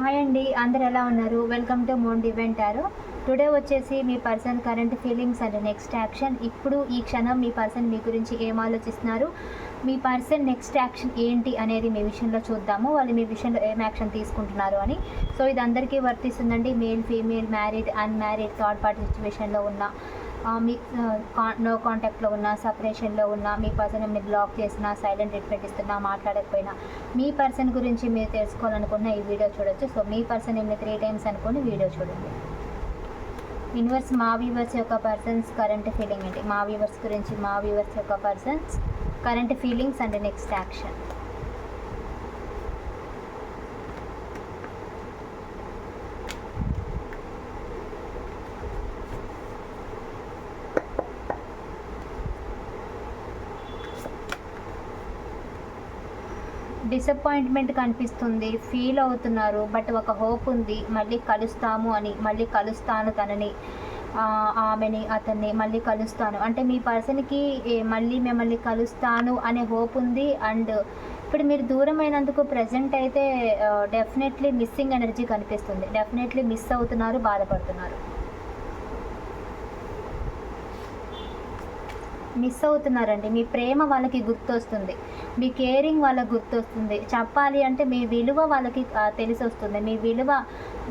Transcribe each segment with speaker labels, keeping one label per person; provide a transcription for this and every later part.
Speaker 1: Hi అండి అందరు ఎలా ఉన్నారు? వెల్కమ్ టు మోన్ డివెంటారు టుడే వచ్చేసి మీ person current feelings and next action ఇప్పుడు ఈ క్షణం మీ పర్సన్ మీ గురించి ఏం ఆలోచిస్తున్నారు? మీ పర్సన్ నెక్స్ట్ యాక్షన్ ఏంటి అనేది మీ విషయంలో చూద్దాము. వాళ్ళు మీ విషయంలో ఏం యాక్షన్ తీసుకుంటున్నారు అని. సో ఇది అందరికీ వర్తిస్తుందండి. Male female married unmarried third party సిచ్యువేషన్లో ఉన్న మీ నో కాంటాక్ట్లో ఉన్న సపరేషన్లో ఉన్న మీ పర్సన్ మీరు బ్లాక్ చేసినా సైలెంట్ ట్రీట్మెంట్ ఇస్తున్నా మాట్లాడకపోయినా మీ పర్సన్ గురించి మీరు తెలుసుకోవాలనుకున్న ఈ వీడియో చూడొచ్చు. సో మీ పర్సన్ ఏమి త్రీ టైమ్స్ అనుకుని వీడియో చూడండి. యూనివర్స్ మా వ్యూవర్స్ యొక్క పర్సన్స్ కరెంట్ ఫీలింగ్ ఏంటి? మా వ్యూవర్స్ గురించి మా వ్యూవర్స్ యొక్క persons current feelings and next action disappointment కనిపిస్తుంది ఫీల్ అవుతున్నారు బట్ ఒక హోప్ ఉంది మళ్ళీ కలుస్తాము అని మళ్ళీ కలుస్తాను తనని ఆమెని అతన్ని మళ్ళీ కలుస్తాను. అంటే మీ పర్సన్కి మళ్ళీ మిమ్మల్ని కలుస్తాను అనే హోప్ ఉంది అండ్ ఇప్పుడు మీరు దూరం అయినందుకు ప్రజెంట్ అయితే డెఫినెట్లీ మిస్సింగ్ ఎనర్జీ కనిపిస్తుంది. డెఫినెట్లీ మిస్ అవుతున్నారు బాధపడుతున్నారు. మిస్ అవుతున్నారండి. మీ ప్రేమ వాళ్ళకి గుర్తొస్తుంది. మీ కేరింగ్ వాళ్ళకి గుర్తొస్తుంది. చెప్పాలి అంటే మీ విలువ వాళ్ళకి తెలిసి వస్తుంది మీ విలువ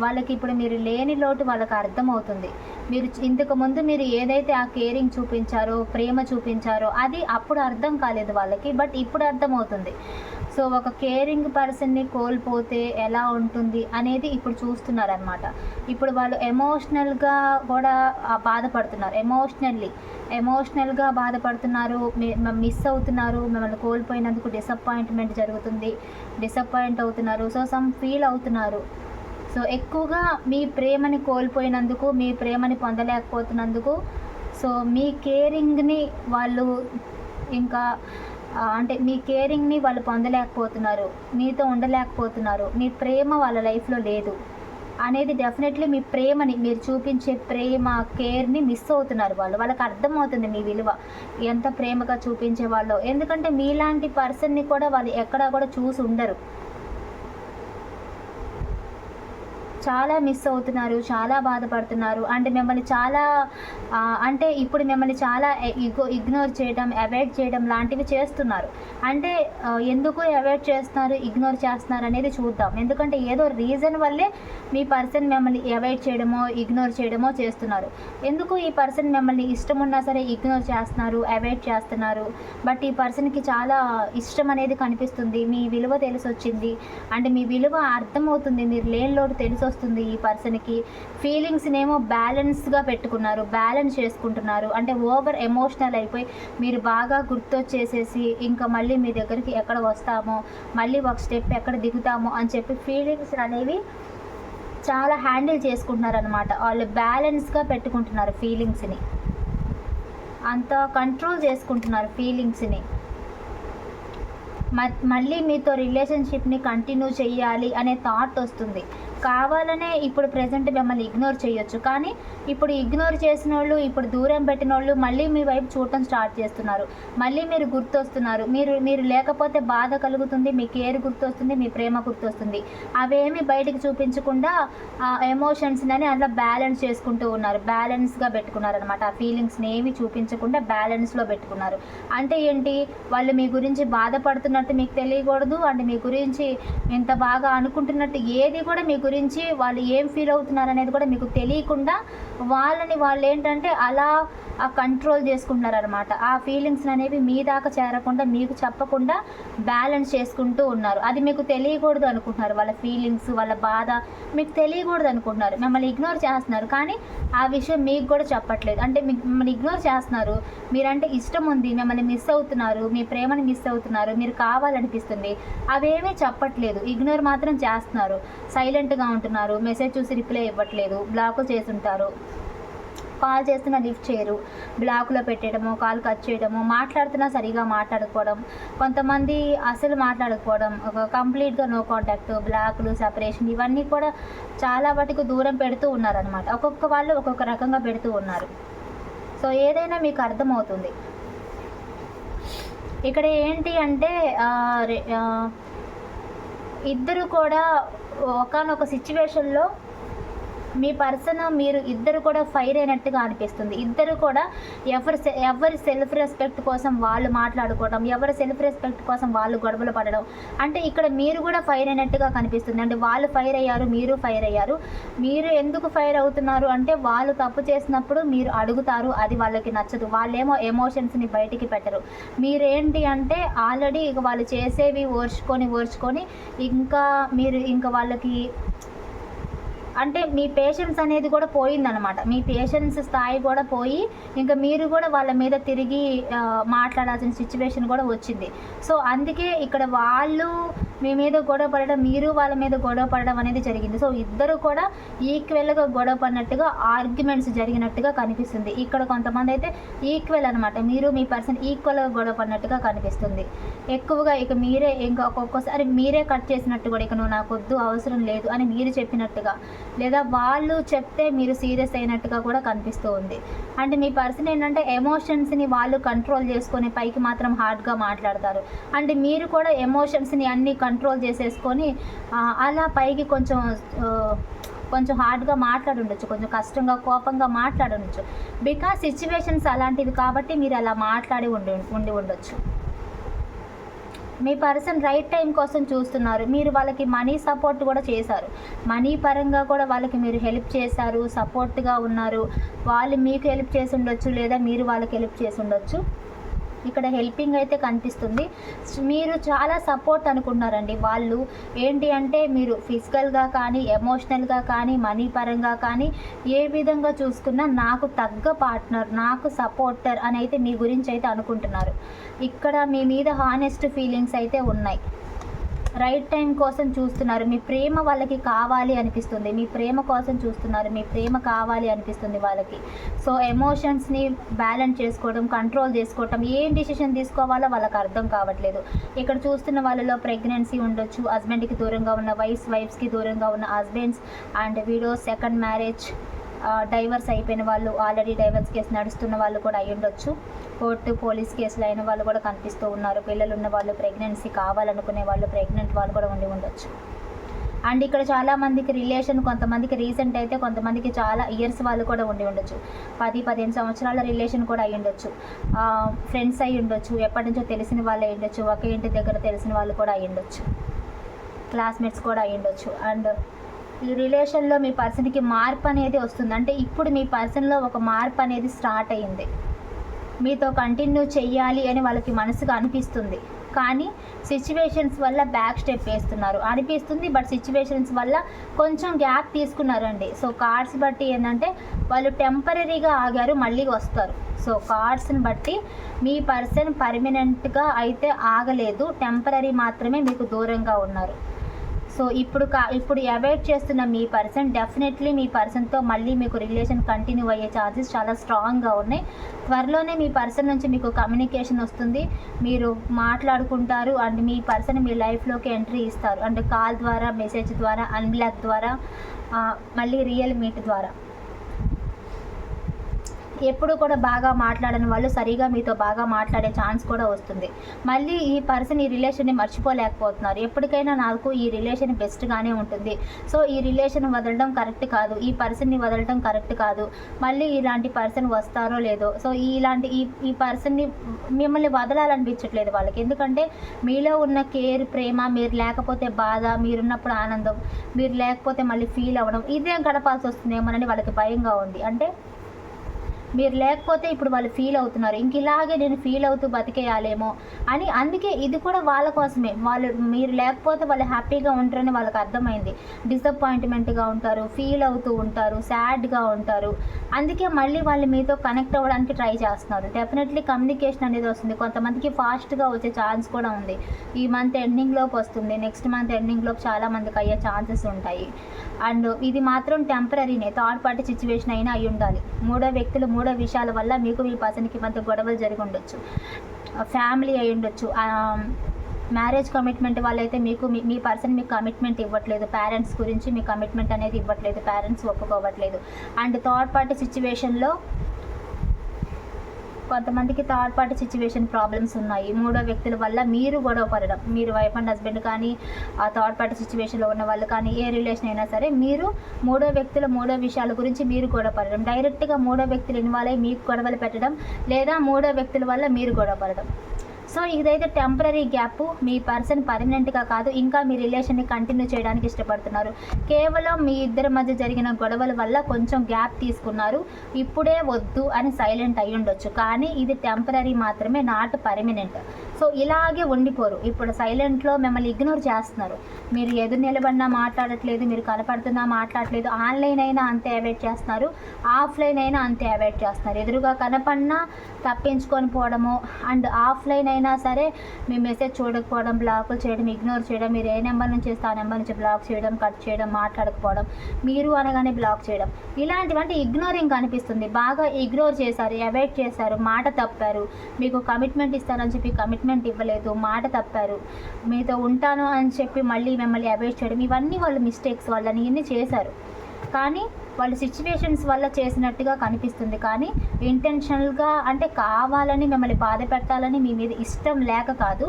Speaker 1: వాళ్ళకి ఇప్పుడు మీరు లేని లోటు వాళ్ళకి అర్థమవుతుంది. మీరు ఇంతకు ముందు మీరు ఏదైతే ఆ కేరింగ్ చూపించారో ప్రేమ చూపించారో అది అప్పుడు అర్థం కాలేదు వాళ్ళకి బట్ ఇప్పుడు అర్థమవుతుంది. సో ఒక కేరింగ్ పర్సన్ని కోల్పోతే ఎలా ఉంటుంది అనేది ఇప్పుడు చూస్తున్నారనమాట ఇప్పుడు వాళ్ళు ఎమోషనల్గా కూడా బాధపడుతున్నారు. ఎమోషనల్లీ ఎమోషనల్గా బాధపడుతున్నారు. మిస్ అవుతున్నారు. మిమ్మల్ని కోల్పోయినందుకు డిసప్పాయింట్మెంట్ జరుగుతుంది. డిసప్పాయింట్ అవుతున్నారు. సో సమ్ ఫీల్ అవుతున్నారు. సో ఎక్కువగా మీ ప్రేమని కోల్పోయినందుకు మీ ప్రేమని పొందలేకపోతున్నందుకు సో మీ కేరింగ్ని వాళ్ళు ఇంకా అంటే మీ కేరింగ్ని వాళ్ళు పొందలేకపోతున్నారు మీతో ఉండలేకపోతున్నారు మీ ప్రేమ వాళ్ళ లైఫ్లో లేదు అనేది డెఫినెట్లీ మీ ప్రేమని మీరు చూపించే ప్రేమ కేర్ని మిస్ అవుతున్నారు వాళ్ళు. వాళ్ళకి అర్థమవుతుంది మీ విలువ ఎంత ప్రేమగా చూపించే వాళ్ళు. ఎందుకంటే మీలాంటి పర్సన్ని కూడా వాళ్ళు ఎక్కడా కూడా చూసి ఉండరు. చాలా మిస్ అవుతున్నారు చాలా బాధపడుతున్నారు. అండ్ మిమ్మల్ని చాలా అంటే ఇప్పుడు మిమ్మల్ని చాలా ఇగో ఇగ్నోర్ చేయడం అవాయిడ్ చేయడం లాంటివి చేస్తున్నారు. అంటే ఎందుకు అవాయిడ్ చేస్తున్నారు ఇగ్నోర్ చేస్తున్నారు అనేది చూద్దాం. ఎందుకంటే ఏదో రీజన్ వల్లే మీ పర్సన్ మిమ్మల్ని అవాయిడ్ చేయడమో ఇగ్నోర్ చేయడమో చేస్తున్నారు. ఎందుకు ఈ పర్సన్ మిమ్మల్ని ఇష్టం ఉన్నా సరే ఇగ్నోర్ చేస్తున్నారు అవాయిడ్ చేస్తున్నారు? బట్ ఈ పర్సన్కి చాలా ఇష్టం అనేది కనిపిస్తుంది. మీ విలువ తెలిసొచ్చింది. అంటే మీ విలువ అర్థమవుతుంది. మీరు లేని లోటు తెలిసి వస్తుంది ఈ పర్సన్కి ఫీలింగ్స్నేమో బ్యాలెన్స్గా పెట్టుకున్నారు బ్యాలెన్స్ చేసుకుంటున్నారు. అంటే ఓవర్ ఎమోషనల్ అయిపోయి మీరు బాగా గుర్తొచ్చేసేసి ఇంకా మళ్ళీ మీ దగ్గరికి ఎక్కడ వస్తామో మళ్ళీ ఒక స్టెప్ ఎక్కడ దిగుతామో అని చెప్పి ఫీలింగ్స్ అనేవి చాలా హ్యాండిల్ చేసుకుంటున్నారు అనమాట వాళ్ళు బ్యాలెన్స్గా పెట్టుకుంటున్నారు ఫీలింగ్స్ని అంత కంట్రోల్ చేసుకుంటున్నారు ఫీలింగ్స్ని మ- మళ్ళీ మీతో రిలేషన్షిప్ని కంటిన్యూ చేయాలి అనే థాట్ వస్తుంది. కావాలనే ఇప్పుడు ప్రజెంట్ మిమ్మల్ని ఇగ్నోర్ చేయొచ్చు. కానీ ఇప్పుడు ఇగ్నోర్ చేసిన వాళ్ళు ఇప్పుడు దూరం పెట్టిన వాళ్ళు మళ్ళీ మీ వైపు చూడటం స్టార్ట్ చేస్తున్నారు. మళ్ళీ మీరు గుర్తొస్తున్నారు. మీరు మీరు లేకపోతే బాధ కలుగుతుంది మీ కేర్ గుర్తొస్తుంది మీ ప్రేమ గుర్తొస్తుంది. అవేమి బయటికి చూపించకుండా ఆ ఎమోషన్స్ని అని అట్లా బ్యాలెన్స్ చేసుకుంటూ ఉన్నారు. బ్యాలెన్స్గా పెట్టుకున్నారు అనమాట ఆ ఫీలింగ్స్ని ఏమి చూపించకుండా బ్యాలెన్స్లో పెట్టుకున్నారు. అంటే ఏంటి? వాళ్ళు మీ గురించి బాధపడుతున్నట్టు మీకు తెలియకూడదు. అండ్ మీ గురించి ఇంత బాగా అనుకుంటున్నట్టు ఏది కూడా మీకు గురించి వాళ్ళు ఏం ఫీల్ అవుతున్నారు అనేది కూడా మీకు తెలియకుండా వాళ్ళని వాళ్ళు ఏంటంటే అలా ఆ కంట్రోల్ చేసుకుంటున్నారు అనమాట ఆ ఫీలింగ్స్ అనేవి మీ దాకా చేరకుండా మీకు చెప్పకుండా బ్యాలెన్స్ చేసుకుంటూ ఉన్నారు. అది మీకు తెలియకూడదు అనుకుంటున్నారు. వాళ్ళ ఫీలింగ్స్ వాళ్ళ బాధ మీకు తెలియకూడదు అనుకుంటున్నారు. మిమ్మల్ని ఇగ్నోర్ చేస్తున్నారు. కానీ ఆ విషయం మీకు కూడా చెప్పట్లేదు. అంటే మిమ్మల్ని ఇగ్నోర్ చేస్తున్నారు. మీరంటే ఇష్టం ఉంది. మిమ్మల్ని మిస్ అవుతున్నారు. మీ ప్రేమని మిస్ అవుతున్నారు. మీరు కావాలనిపిస్తుంది. అవేమీ చెప్పట్లేదు. ఇగ్నోర్ మాత్రం చేస్తున్నారు. సైలెంట్గా ఉంటున్నారు. మెసేజ్ చూసి రిప్లై ఇవ్వట్లేదు. బ్లాక్ చేసి ఉంటారు కాల్ చేస్తున్నా లిఫ్ట్ చేయరు. బ్లాక్లో పెట్టడము కాల్ కట్ చేయడము మాట్లాడుతున్నా సరిగా మాట్లాడకపోవడం కొంతమంది అసలు మాట్లాడకపోవడం ఒక కంప్లీట్గా నో కాంటాక్ట్ బ్లాక్లు సపరేషన్ ఇవన్నీ కూడా చాలా వాటికి దూరం పెడుతూ ఉన్నారనమాట ఒక్కొక్క వాళ్ళు ఒక్కొక్క రకంగా పెడుతూ ఉన్నారు. సో ఏదైనా మీకు అర్థమవుతుంది. ఇక్కడ ఏంటి అంటే ఇద్దరు కూడా ఒకనొక సిచ్యువేషన్లో మీ పర్సన్ మీరు ఇద్దరు కూడా ఫైర్ అయినట్టుగా అనిపిస్తుంది. ఇద్దరు కూడా ఎవరి సె- ఎవరి సెల్ఫ్ రెస్పెక్ట్ కోసం వాళ్ళు మాట్లాడుకోవడం ఎవరి సెల్ఫ్ రెస్పెక్ట్ కోసం వాళ్ళు గొడవలు పడడం. అంటే ఇక్కడ మీరు కూడా ఫైర్ అయినట్టుగా కనిపిస్తుంది. అంటే వాళ్ళు ఫైర్ అయ్యారు మీరు ఫైర్ అయ్యారు. మీరు ఎందుకు ఫైర్ అవుతున్నారు? అంటే వాళ్ళు తప్పు చేసినప్పుడు మీరు అడుగుతారు అది వాళ్ళకి నచ్చదు. వాళ్ళేమో ఎమోషన్స్ని బయటికి పెట్టరు. మీరేంటి అంటే ఆల్రెడీ ఇక వాళ్ళు చేసేవి ఓర్చుకొని ఓర్చుకొని ఇంకా మీరు ఇంకా వాళ్ళకి అంటే మీ పేషెన్స్ అనేది కూడా పోయిందనమాట మీ పేషెన్స్ స్థాయి కూడా పోయి ఇంకా మీరు కూడా వాళ్ళ మీద తిరిగి మాట్లాడాల్సిన సిచ్యువేషన్ కూడా వచ్చింది. సో అందుకే ఇక్కడ వాళ్ళు మీ మీద గొడవ పడడం మీరు వాళ్ళ మీద గొడవ పడడం అనేది జరిగింది. సో ఇద్దరు కూడా ఈక్వల్గా గొడవ పడినట్టుగా ఆర్గ్యుమెంట్స్ జరిగినట్టుగా కనిపిస్తుంది. ఇక్కడ కొంతమంది అయితే ఈక్వల్ అనమాట మీరు మీ పర్సన్ ఈక్వల్గా గొడవ పడినట్టుగా కనిపిస్తుంది. ఎక్కువగా ఇక మీరే ఇంకా ఒక్కొక్కసారి మీరే కట్ చేసినట్టు కూడా ఇక నువ్వు నాకు వద్దు అవసరం లేదు అని మీరు చెప్పినట్టుగా. లేదా వాళ్ళు చెప్తే మీరు సీరియస్ అయినట్టుగా కూడా కనిపిస్తూ ఉంది. అంటే మీ పర్సన్ ఏంటంటే ఎమోషన్స్ని వాళ్ళు కంట్రోల్ చేసుకొని పైకి మాత్రం హార్డ్గా మాట్లాడతారు. అంటే మీరు కూడా ఎమోషన్స్ని అన్నీ కంట్రోల్ చేసేసుకొని అలా పైకి కొంచెం కొంచెం హార్డ్గా మాట్లాడుండొచ్చు. కొంచెం కష్టంగా కోపంగా మాట్లాడుండొచ్చు. బికాస్ సిచ్యువేషన్స్ అలాంటివి కాబట్టి మీరు అలా మాట్లాడి ఉండి ఉండి ఉండొచ్చు. మీ పర్సన్ రైట్ టైం కోసం చూస్తున్నారు. మీరు వాళ్ళకి మనీ సపోర్ట్ కూడా చేశారు. మనీ పరంగా కూడా వాళ్ళకి మీరు హెల్ప్ చేశారు సపోర్ట్గా ఉన్నారు. వాళ్ళు మీకు హెల్ప్ చేసి ఉండొచ్చు లేదా మీరు వాళ్ళకి హెల్ప్ చేసి ఉండొచ్చు. ఇక్కడ హెల్పింగ్ అయితే కనిపిస్తుంది. మీరు చాలా సపోర్ట్ అనుకున్నారండి వాళ్ళు ఏంటి అంటే మీరు ఫిజికల్గా కానీ ఎమోషనల్గా కానీ మనీ పరంగా కానీ ఏ విధంగా చూసుకున్నా నాకు తగ్గ పార్ట్నర్ నాకు సపోర్టర్ అని అయితే మీ గురించి అయితే అనుకుంటున్నారు. ఇక్కడ మీ మీద హానెస్ట్ ఫీలింగ్స్ అయితే ఉన్నాయి. రైట్ టైం కోసం చూస్తున్నారు. మీ ప్రేమ వాళ్ళకి కావాలి అనిపిస్తుంది. మీ ప్రేమ కోసం చూస్తున్నారు. మీ ప్రేమ కావాలి అనిపిస్తుంది వాళ్ళకి. సో ఎమోషన్స్ని బ్యాలెన్స్ చేసుకోవడం కంట్రోల్ చేసుకోవటం ఏం డిసిషన్ తీసుకోవాలో వాళ్ళకి అర్థం కావట్లేదు. ఇక్కడ చూస్తున్న వాళ్ళలో ప్రెగ్నెన్సీ ఉండొచ్చు. హస్బెండ్కి దూరంగా ఉన్న వైఫ్ వైఫ్స్కి దూరంగా ఉన్న husbands and widow second marriage divorce అయిపోయిన వాళ్ళు ఆల్రెడీ డైవర్స్ కేసు నడుస్తున్న వాళ్ళు కూడా అయి ఉండొచ్చు. కోర్టు పోలీస్ కేసులు అయిన వాళ్ళు కూడా కనిపిస్తూ ఉన్నారు. పిల్లలు ఉన్న వాళ్ళు ప్రెగ్నెన్సీ కావాలనుకునే వాళ్ళు ప్రెగ్నెంట్ వాళ్ళు కూడా ఉండి ఉండొచ్చు. అండ్ ఇక్కడ చాలామందికి రిలేషన్ కొంతమందికి రీసెంట్ అయితే కొంతమందికి చాలా ఇయర్స్ వాళ్ళు కూడా ఉండి ఉండొచ్చు. పది పదిహేను సంవత్సరాల రిలేషన్ కూడా అయి ఉండొచ్చు. ఫ్రెండ్స్ అయి ఉండొచ్చు. ఎప్పటి నుంచో తెలిసిన వాళ్ళు అయి ఉండొచ్చు. ఒకే ఇంటి దగ్గర తెలిసిన వాళ్ళు కూడా అయి ఉండొచ్చు. క్లాస్మేట్స్ కూడా అయి ఉండొచ్చు. అండ్ ఈ రిలేషన్లో మీ పర్సన్కి మార్పు అనేది వస్తుంది. అంటే ఇప్పుడు మీ పర్సన్లో ఒక మార్పు అనేది స్టార్ట్ అయ్యింది మీతో కంటిన్యూ చెయ్యాలి అని వాళ్ళకి మనసుగా అనిపిస్తుంది. కానీ సిచ్యువేషన్స్ వల్ల బ్యాక్ స్టెప్ వేస్తున్నారు. అనిపిస్తుంది బట్ సిచ్యువేషన్స్ వల్ల కొంచెం గ్యాప్ తీసుకున్నారండి. సో కార్డ్స్ బట్టి ఏంటంటే వాళ్ళు టెంపరీగా ఆగారు మళ్ళీ వస్తారు. సో కార్డ్స్ని బట్టి మీ పర్సన్ పర్మనెంట్గా అయితే ఆగలేదు. టెంపరీ మాత్రమే మీకు దూరంగా ఉన్నారు. సో ఇప్పుడు కా ఇప్పుడు అవాయిడ్ చేస్తున్న మీ పర్సన్ డెఫినెట్లీ మీ పర్సన్తో మళ్ళీ మీకు రిలేషన్ కంటిన్యూ అయ్యే ఛాన్సెస్ చాలా స్ట్రాంగ్గా ఉన్నాయి. త్వరలోనే మీ పర్సన్ నుంచి మీకు కమ్యూనికేషన్ వస్తుంది. మీరు మాట్లాడుకుంటారు అండ్ మీ పర్సన్ మీ లైఫ్లోకి ఎంట్రీ ఇస్తారు. అండ్ కాల్ ద్వారా మెసేజ్ ద్వారా అన్బ్లాక్ ద్వారా మళ్ళీ రియల్ మీట్ ద్వారా. ఎప్పుడు కూడా బాగా మాట్లాడని వాళ్ళు సరిగా మీతో బాగా మాట్లాడే ఛాన్స్ కూడా వస్తుంది. మళ్ళీ ఈ పర్సన్ ఈ రిలేషన్ని మర్చిపోలేకపోతున్నారు. ఎప్పటికైనా నాకు ఈ రిలేషన్ బెస్ట్గానే ఉంటుంది. సో ఈ రిలేషన్ వదలడం కరెక్ట్ కాదు. ఈ పర్సన్ని వదలడం కరెక్ట్ కాదు. మళ్ళీ ఇలాంటి పర్సన్ వస్తారో లేదో. సో ఇలాంటి ఈ ఈ పర్సన్ని మిమ్మల్ని వదలాలనిపించట్లేదు వాళ్ళకి. ఎందుకంటే మీలో ఉన్న కేర్ ప్రేమ మీరు లేకపోతే బాధ మీరున్నప్పుడు ఆనందం మీరు లేకపోతే మళ్ళీ ఫీల్ అవ్వడం ఇదే గడపాల్సి వస్తుందేమోనని వాళ్ళకి భయంగా ఉంది. అంటే మీరు లేకపోతే ఇప్పుడు వాళ్ళు ఫీల్ అవుతున్నారు. ఇంక ఇలాగే నేను ఫీల్ అవుతూ బతికేయాలేమో అని అందుకే ఇది కూడా వాళ్ళ కోసమే. వాళ్ళు మీరు లేకపోతే వాళ్ళు హ్యాపీగా ఉంటారని వాళ్ళకి అర్థమైంది. డిసప్పాయింట్మెంట్గా ఉంటారు ఫీల్ అవుతూ ఉంటారు సాడ్గా ఉంటారు. అందుకే మళ్ళీ వాళ్ళు మీతో కనెక్ట్ అవ్వడానికి ట్రై చేస్తున్నారు. డెఫినెట్లీ కమ్యూనికేషన్ అనేది వస్తుంది. కొంతమందికి ఫాస్ట్గా వచ్చే ఛాన్స్ కూడా ఉంది. ఈ మంత్ ఎండింగ్లోకి వస్తుంది. నెక్స్ట్ మంత్ ఎండింగ్లోకి చాలా మందికి అయ్యే ఛాన్సెస్ ఉంటాయి. అండ్ ఇది మాత్రం టెంపరీనే థర్డ్ పార్టీ సిచ్యువేషన్ అయినా అయి ఉండాలి మూడో వ్యక్తులు మూడో విషయాల వల్ల మీకు మీ పర్సన్కి మధ్య గొడవలు జరిగి ఉండొచ్చు. ఫ్యామిలీ అయి ఉండొచ్చు. మ్యారేజ్ కమిట్మెంట్ వాళ్ళైతే మీకు మీ- మీ పర్సన్ మీకు కమిట్మెంట్ ఇవ్వట్లేదు. పేరెంట్స్ గురించి మీ కమిట్మెంట్ అనేది ఇవ్వట్లేదు. పేరెంట్స్ ఒప్పుకోవట్లేదు. అండ్ థర్డ్ పార్టీ సిచ్యువేషన్లో కొంతమందికి థర్డ్ పార్టీ సిచ్యువేషన్ ప్రాబ్లమ్స్ ఉన్నాయి. మూడో వ్యక్తుల వల్ల మీరు గొడవ పడడం మీరు వైఫ్ అండ్ హస్బెండ్ కానీ ఆ థర్డ్ పార్టీ సిచ్యువేషన్లో ఉన్న వాళ్ళు కానీ ఏ రిలేషన్ అయినా సరే మీరు మూడో వ్యక్తుల మూడో విషయాల గురించి మీరు గొడవ పడడం. డైరెక్ట్గా మూడో వ్యక్తులు ఇన్వాల్వ్ అయ్యి మీకు గొడవలు పెట్టడం లేదా మూడో వ్యక్తుల వల్ల మీరు గొడవ పడడం. సో ఇదైతే టెంపరీ గ్యాప్ మీ పర్సన్ పర్మనెంట్గా కాదు ఇంకా మీ రిలేషన్ని కంటిన్యూ చేయడానికి ఇష్టపడుతున్నారు. కేవలం మీ ఇద్దరి మధ్య జరిగిన గొడవల వల్ల కొంచెం గ్యాప్ తీసుకున్నారు. ఇప్పుడే వద్దు అని సైలెంట్ అయి ఉండొచ్చు. కానీ ఇది టెంపరీ మాత్రమే నాట్ పర్మనెంట్ సో ఇలాగే ఉండిపోరు. ఇప్పుడు సైలెంట్లో మిమ్మల్ని ఇగ్నోర్ చేస్తున్నారు. మీరు ఎదురు నిలబడినా మాట్లాడట్లేదు మీరు కనపడుతున్నా మాట్లాడట్లేదు ఆన్లైన్ అయినా అంతే అవాయిడ్ చేస్తున్నారు ఆఫ్లైన్ అయినా అంతే అవాయిడ్ చేస్తున్నారు. ఎదురుగా కనపడినా తప్పించుకొని పోవడము అండ్ ఆఫ్లైన్ అయినా సరే మీ మెసేజ్ చూడకపోవడం బ్లాకులు చేయడం ఇగ్నోర్ చేయడం మీరు ఏ నెంబర్ నుంచి చేస్తే ఆ నెంబర్ నుంచి బ్లాక్ చేయడం కట్ చేయడం మాట్లాడకపోవడం మీరు అనగానే బ్లాక్ చేయడం. ఇలాంటివి అంటే ఇగ్నోరింగ్ కనిపిస్తుంది బాగా ఇగ్నోర్ చేశారు అవాయిడ్ చేశారు మాట తప్పారు. మీకు కమిట్మెంట్ ఇస్తారని చెప్పి కమిట్మెంట్ ఇవ్వలేదు మాట తప్పారు. మీతో ఉంటాను అని చెప్పి మళ్ళీ మిమ్మల్ని అవాయిడ్ చేయడం ఇవన్నీ వాళ్ళ మిస్టేక్స్ వాళ్ళని ఇన్ని చేశారు. కానీ వాళ్ళు సిచ్యువేషన్స్ వల్ల చేసినట్టుగా కనిపిస్తుంది. కానీ ఇంటెన్షనల్గా అంటే కావాలని మిమ్మల్ని బాధ పెట్టాలని మీ మీద ఇష్టం లేక కాదు.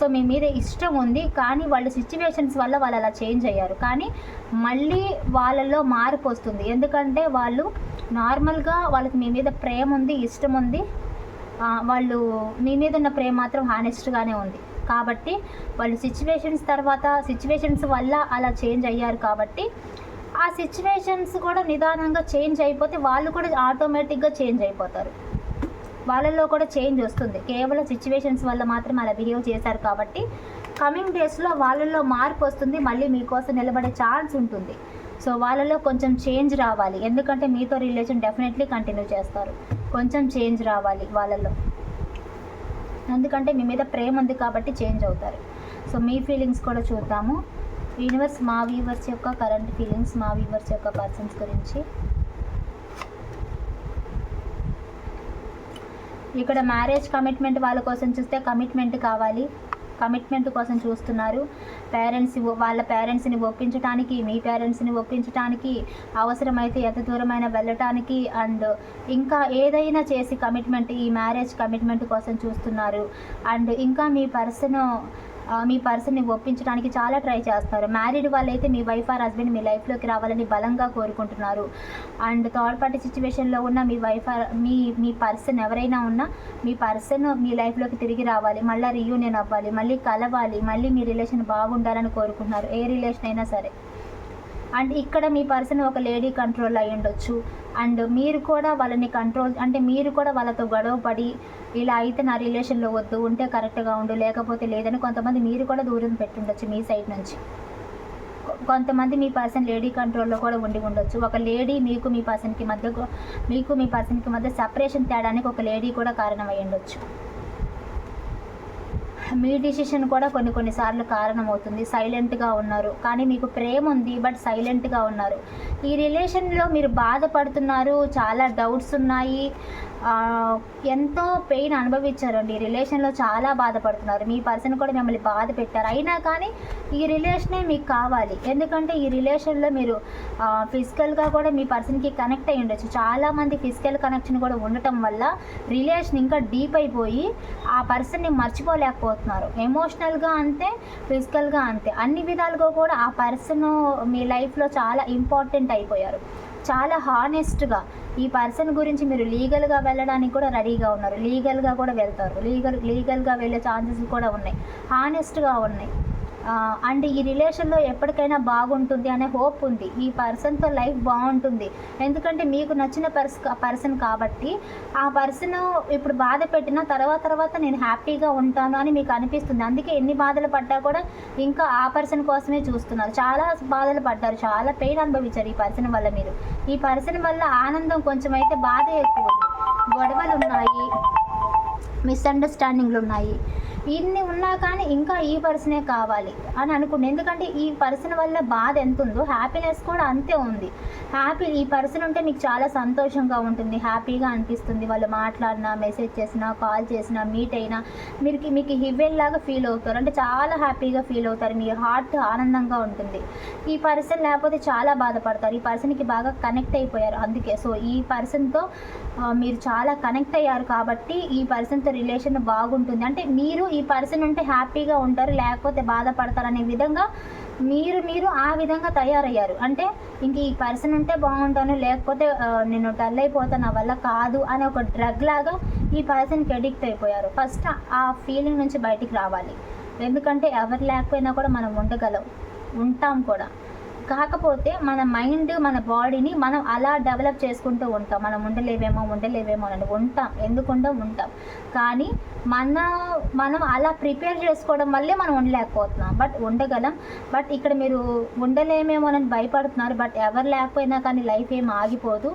Speaker 1: సో మీ మీద ఇష్టం ఉంది. కానీ వాళ్ళ సిచ్యువేషన్స్ వల్ల వాళ్ళు అలా చేంజ్ అయ్యారు. కానీ మళ్ళీ వాళ్ళల్లో మార్పు వస్తుంది. ఎందుకంటే వాళ్ళు నార్మల్గా వాళ్ళకి మీ మీద ప్రేమ ఉంది ఇష్టం ఉంది. వాళ్ళు మీ మీద ఉన్న ప్రేమ మాత్రం హానెస్ట్గానే ఉంది. కాబట్టి వాళ్ళు సిచ్యువేషన్స్ తర్వాత సిచ్యువేషన్స్ వల్ల అలా చేంజ్ అయ్యారు కాబట్టి ఆ సిచ్యువేషన్స్ కూడా నిదానంగా చేంజ్ అయిపోతే వాళ్ళు కూడా ఆటోమేటిక్గా చేంజ్ అయిపోతారు. వాళ్ళల్లో కూడా చేంజ్ వస్తుంది. కేవలం సిచ్యువేషన్స్ వల్ల మాత్రం అలా బిహేవ్ చేశారు కాబట్టి కమింగ్ డేస్లో వాళ్ళల్లో మార్పు వస్తుంది. మళ్ళీ మీకోసం నిలబడే ఛాన్స్ ఉంటుంది. సో వాళ్ళలో కొంచెం చేంజ్ రావాలి. ఎందుకంటే మీతో రిలేషన్ డెఫినెట్లీ కంటిన్యూ చేస్తారు. కొంచెం చేంజ్ రావాలి వాళ్ళల్లో. ఎందుకంటే మీ మీద ప్రేమ ఉంది కాబట్టి చేంజ్ అవుతారు. సో మీ ఫీలింగ్స్ కూడా చూద్దాము. యూనివర్స్ మా వ్యూవర్స్ యొక్క కరెంట్ ఫీలింగ్స్ మా వ్యూవర్స్ యొక్క పర్సన్స్ గురించి. ఇక్కడ మ్యారేజ్ కమిట్మెంట్ వాళ్ళ కోసం చూస్తే కమిట్మెంట్ కావాలి. కమిట్మెంట్ కోసం చూస్తున్నారు. పేరెంట్స్ వాళ్ళ పేరెంట్స్ని ఒప్పించడానికి మీ పేరెంట్స్ని ఒప్పించడానికి అవసరమైతే ఎంత దూరమైన వెళ్ళటానికి అండ్ ఇంకా ఏదైనా చేసి కమిట్మెంట్ ఈ మ్యారేజ్ కమిట్మెంట్ కోసం చూస్తున్నారు. అండ్ ఇంకా మీ పర్సన్ మీ పర్సన్ని ఒప్పించడానికి చాలా ట్రై చేస్తారు. మ్యారీడ్ వాళ్ళైతే మీ వైఫ్ ఆర్ హస్బెండ్ మీ లైఫ్లోకి రావాలని బలంగా కోరుకుంటున్నారు. అండ్ థర్డ్ పార్టీ సిచ్యువేషన్లో ఉన్న మీ వైఫ్ ఆర్ మీ మీ పర్సన్ ఎవరైనా ఉన్నా మీ పర్సన్ మీ లైఫ్లోకి తిరిగి రావాలి మళ్ళీ రీయూనియన్ అవ్వాలి మళ్ళీ కలవాలి మళ్ళీ మీ రిలేషన్ బాగుండాలని కోరుకుంటున్నారు. ఏ రిలేషన్ అయినా సరే. అండ్ ఇక్కడ మీ పర్సన్ ఒక లేడీ కంట్రోల్ అయి ఉండొచ్చు. అండ్ మీరు కూడా వాళ్ళని కంట్రోల్ అంటే మీరు కూడా వాళ్ళతో గొడవ పడి ఇలా అయితే నా రిలేషన్లో వద్దు ఉంటే కరెక్ట్గా ఉండు లేకపోతే లేదని కొంతమంది మీరు కూడా దూరం పెట్టుండొచ్చు మీ సైడ్ నుంచి. కొ- కొంతమంది మీ పర్సన్ లేడీ కంట్రోల్లో కూడా ఉండి ఉండొచ్చు. ఒక లేడీ మీకు మీ పర్సన్కి మధ్య మీకు మీ పర్సన్కి మధ్య సపరేషన్ తేడానికి ఒక లేడీ కూడా కారణం ఉండొచ్చు. మీ డిసిషన్ కూడా కొన్ని కొన్నిసార్లు కారణమవుతుంది. సైలెంట్గా ఉన్నారు. కానీ మీకు ప్రేమ ఉంది బట్ సైలెంట్గా ఉన్నారు. ఈ రిలేషన్లో మీరు బాధపడుతున్నారు చాలా డౌట్స్ ఉన్నాయి. ఎంతో పెయిన్ అనుభవించారండి. ఈ రిలేషన్లో చాలా బాధపడుతున్నారు. మీ పర్సన్ కూడా మిమ్మల్ని బాధ పెట్టారు. అయినా కానీ ఈ రిలేషనే మీకు కావాలి. ఎందుకంటే ఈ రిలేషన్లో మీరు ఫిజికల్గా కూడా మీ పర్సన్కి కనెక్ట్ అయ్యి ఉండొచ్చు. చాలామంది ఫిజికల్ కనెక్షన్ కూడా ఉండటం వల్ల రిలేషన్ ఇంకా డీప్ అయిపోయి ఆ పర్సన్ని మర్చిపోలేకపోతున్నారు. ఎమోషనల్గా అంతే ఫిజికల్గా అంతే. అన్ని విధాలుగా కూడా ఆ పర్సన్ మీ లైఫ్లో చాలా ఇంపార్టెంట్ అయిపోయారు. చాలా హానెస్ట్గా ఈ పర్సన్ గురించి మీరు లీగల్గా వెళ్ళడానికి కూడా రెడీగా ఉన్నారు. లీగల్గా కూడా వెళ్తారు. లీగల్ లీగల్గా వెళ్ళే ఛాన్సెస్ కూడా ఉన్నాయి. హానెస్ట్గా ఉన్నాయి. అండ్ ఈ రిలేషన్లో ఎప్పటికైనా బాగుంటుంది అనే హోప్ ఉంది. ఈ పర్సన్తో లైఫ్ బాగుంటుంది. ఎందుకంటే మీకు నచ్చిన పర్స్ పర్సన్ కాబట్టి ఆ పర్సన్ ఇప్పుడు బాధ పెట్టిన తర్వాత తర్వాత నేను హ్యాపీగా ఉంటాను అని మీకు అనిపిస్తుంది. అందుకే ఎన్ని బాధలు పడ్డా కూడా ఇంకా ఆ పర్సన్ కోసమే చూస్తున్నారు. చాలా బాధలు పడ్డారు. చాలా పెయిన్ అనుభవించారు ఈ పర్సన్ వల్ల మీరు. ఈ పర్సన్ వల్ల ఆనందం కొంచెం అయితే బాధ ఎక్కువ ఉంది. గొడవలు ఉన్నాయి మిస్అండర్స్టాండింగ్లు ఉన్నాయి ఇన్ని ఉన్నా కానీ ఇంకా ఈ పర్సనే కావాలి అని అనుకుంది ఎందుకంటే ఈ పర్సన్ వల్ల బాధ ఎంత ఉందో హ్యాపీనెస్ కూడా అంతే ఉంది. హ్యాపీ ఈ పర్సన్ ఉంటే మీకు చాలా సంతోషంగా ఉంటుంది హ్యాపీగా అనిపిస్తుంది. వాళ్ళు మాట్లాడినా మెసేజ్ చేసినా కాల్ చేసినా మీట్ అయినా మీరు మీకు హివెన్ లాగా ఫీల్ అవుతారు. అంటే చాలా హ్యాపీగా ఫీల్ అవుతారు. మీ హార్ట్ ఆనందంగా ఉంటుంది. ఈ పర్సన్ లేకపోతే చాలా బాధపడతారు. ఈ పర్సన్కి బాగా కనెక్ట్ అయిపోయారు. అందుకే సో ఈ పర్సన్తో మీరు చాలా కనెక్ట్ అయ్యారు కాబట్టి ఈ పర్సన్తో రిలేషన్ బాగుంటుంది. అంటే మీరు ఈ పర్సన్ ఉంటే హ్యాపీగా ఉంటారు లేకపోతే బాధపడతారు అనే విధంగా మీరు మీరు ఆ విధంగా తయారయ్యారు. అంటే ఇంక ఈ పర్సన్ ఉంటే బాగుంటాను లేకపోతే నేను డల్ అయిపోతాను నా వల్ల కాదు అనే ఒక డ్రగ్ లాగా ఈ పర్సన్కి అడిక్ట్ అయిపోయారు. ఫస్ట్ ఆ ఫీలింగ్ నుంచి బయటికి రావాలి. ఎందుకంటే ఎవరు లేకపోయినా కూడా మనం ఉండగలం ఉంటాం కూడా. కాకపోతే మన మైండ్ మన బాడీని మనం అలా డెవలప్ చేసుకుంటూ ఉంటాం. మనం ఉండలేవేమో ఉండలేవేమో అని ఉంటాం. ఎందుకుండా ఉంటాం. కానీ మన మనం అలా ప్రిపేర్ చేసుకోవడం వల్లే మనం ఉండలేకపోతున్నాం. బట్ ఉండగలం. బట్ ఇక్కడ మీరు ఉండలేమేమో అని భయపడుతున్నారు. బట్ ఎవరు లేకపోయినా కానీ లైఫ్ ఏం ఆగిపోదు.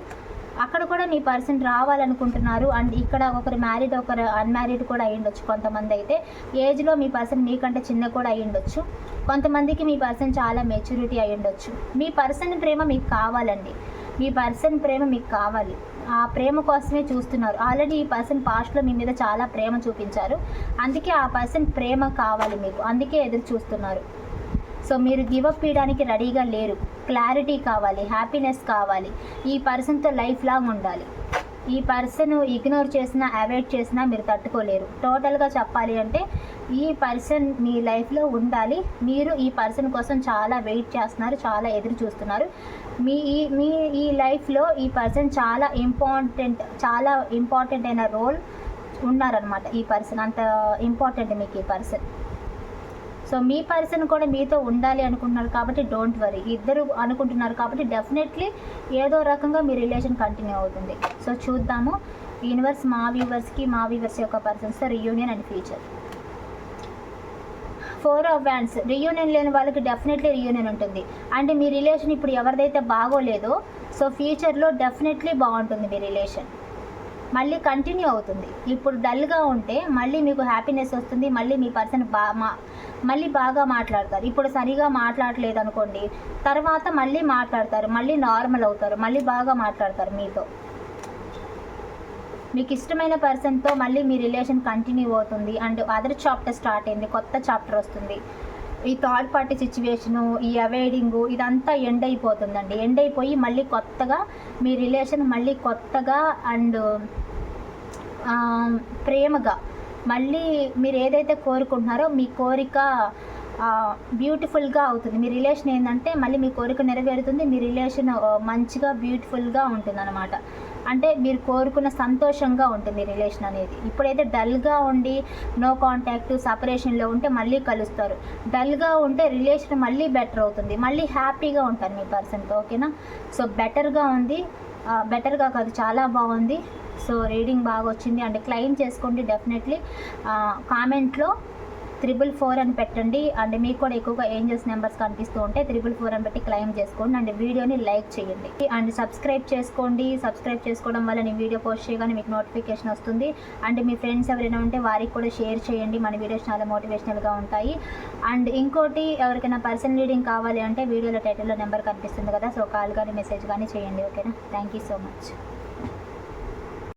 Speaker 1: అక్కడ కూడా మీ పర్సన్ రావాలనుకుంటున్నారు అండ్ ఇక్కడ ఒకరు మ్యారీడ్ ఒకరు అన్మ్యారీడ్ కూడా అయ్యుండొచ్చు కొంతమంది అయితే. ఏజ్లో మీ పర్సన్ మీకంటే చిన్న కూడా అయ్యుండొచ్చు. కొంతమందికి మీ పర్సన్ చాలా మెచ్యూరిటీ అయ్యుండొచ్చు. మీ పర్సన్ ప్రేమ మీకు కావాలండి. మీ పర్సన్ ప్రేమ మీకు కావాలి. ఆ ప్రేమ కోసమే చూస్తున్నారు. ఆల్రెడీ ఈ పర్సన్ పాస్ట్లో మీ మీద చాలా ప్రేమ చూపించారు. అందుకే ఆ పర్సన్ ప్రేమ కావాలి మీకు. అందుకే ఎదురు చూస్తున్నారు. సో మీరు గివప్ చేయడానికి రెడీగా లేరు. క్లారిటీ కావాలి హ్యాపీనెస్ కావాలి. ఈ పర్సన్తో లైఫ్ లాంగ్ ఉండాలి. ఈ పర్సన్ ఇగ్నోర్ చేసినా అవాయిడ్ చేసినా మీరు తట్టుకోలేరు. టోటల్గా చెప్పాలి అంటే ఈ పర్సన్ మీ లైఫ్లో ఉండాలి. మీరు ఈ పర్సన్ కోసం చాలా వెయిట్ చేస్తున్నారు చాలా ఎదురు చూస్తున్నారు. మీ ఈ మీ ఈ లైఫ్లో ఈ పర్సన్ చాలా ఇంపార్టెంట్ చాలా ఇంపార్టెంట్ అయిన రోల్ ఉన్నారనమాట ఈ పర్సన్ అంత ఇంపార్టెంట్ మీకు ఈ పర్సన్ సో మీ పర్సన్ కూడా మీతో ఉండాలి అనుకుంటున్నారు కాబట్టి డోంట్ వరీ ఇద్దరు అనుకుంటున్నారు కాబట్టి డెఫినెట్లీ ఏదో రకంగా మీ రిలేషన్ కంటిన్యూ అవుతుంది. సో చూద్దాము. యూనివర్స్ మా వ్యూవర్స్కి మా వ్యూవర్స్ యొక్క పర్సన్స్తో reunion and future four of wands reunion లేని వాళ్ళకి డెఫినెట్లీ రియూనియన్ ఉంటుంది. అంటే మీ రిలేషన్ ఇప్పుడు ఎవరిదైతే బాగోలేదో సో ఫ్యూచర్లో డెఫినెట్లీ బాగుంటుంది మీ రిలేషన్ మళ్ళీ కంటిన్యూ అవుతుంది. ఇప్పుడు డల్గా ఉంటే మళ్ళీ మీకు హ్యాపీనెస్ వస్తుంది మళ్ళీ మీ పర్సన్ బా మా మళ్ళీ బాగా మాట్లాడతారు. ఇప్పుడు సరిగా మాట్లాడలేదు అనుకోండి తర్వాత మళ్ళీ మాట్లాడతారు మళ్ళీ నార్మల్ అవుతారు మళ్ళీ బాగా మాట్లాడతారు మీతో. మీకు ఇష్టమైన పర్సన్తో మళ్ళీ మీ రిలేషన్ కంటిన్యూ అవుతుంది. అండ్ అదర్ చాప్టర్ స్టార్ట్ అయింది కొత్త చాప్టర్ వస్తుంది. ఈ థర్డ్ పార్టీ సిచ్యువేషను ఈ అవాయిడింగ్ ఇదంతా ఎండ్ అయిపోతుందండి. ఎండ్ అయిపోయి మళ్ళీ కొత్తగా మీ రిలేషన్ మళ్ళీ కొత్తగా అండ్ ప్రేమగా మళ్ళీ మీరు ఏదైతే కోరుకుంటున్నారో మీ కోరిక బ్యూటిఫుల్గా అవుతుంది. మీ రిలేషన్ ఏంటంటే మళ్ళీ మీ కోరిక నెరవేరుతుంది మీ రిలేషన్ మంచిగా బ్యూటిఫుల్గా ఉంటుంది అనమాట అంటే మీరు కోరుకున్న సంతోషంగా ఉంటుంది రిలేషన్ అనేది. ఇప్పుడైతే డల్గా ఉండి నో కాంటాక్ట్ సపరేషన్లో ఉంటే మళ్ళీ కలుస్తారు. డల్గా ఉంటే రిలేషన్ మళ్ళీ బెటర్ అవుతుంది. మళ్ళీ హ్యాపీగా ఉంటారు మీ పర్సన్తో ఓకేనా సో బెటర్గా ఉంది. బెటర్గా కాదు చాలా బాగుంది. సో రీడింగ్ బాగా వచ్చింది అండ్ క్లెయిమ్ చేసుకోండి డెఫినెట్లీ. కామెంట్లో త్రిబుల్ ఫోర్ అని పెట్టండి. అండ్ మీకు కూడా ఎక్కువగా ఏంజల్స్ నెంబర్స్ కనిపిస్తూ ఉంటే త్రిబుల్ ఫోర్ అని పెట్టి క్లెయిమ్ చేసుకోండి. అండ్ వీడియోని లైక్ చేయండి. అండ్ సబ్స్క్రైబ్ చేసుకోండి. సబ్స్క్రైబ్ చేసుకోవడం వల్ల నేను వీడియో పోస్ట్ చేయగానే మీకు నోటిఫికేషన్ వస్తుంది. అండ్ మీ ఫ్రెండ్స్ ఎవరైనా ఉంటే వారికి కూడా షేర్ చేయండి. మన వీడియోస్ చాలా మోటివేషనల్గా ఉంటాయి. అండ్ ఇంకోటి ఎవరికైనా పర్సనల్ రీడింగ్ కావాలి అంటే వీడియోలో టైటిల్లో నెంబర్ కనిపిస్తుంది కదా. సో కాల్ కానీ మెసేజ్ కానీ చేయండి. ఓకేనా? Thank you so much.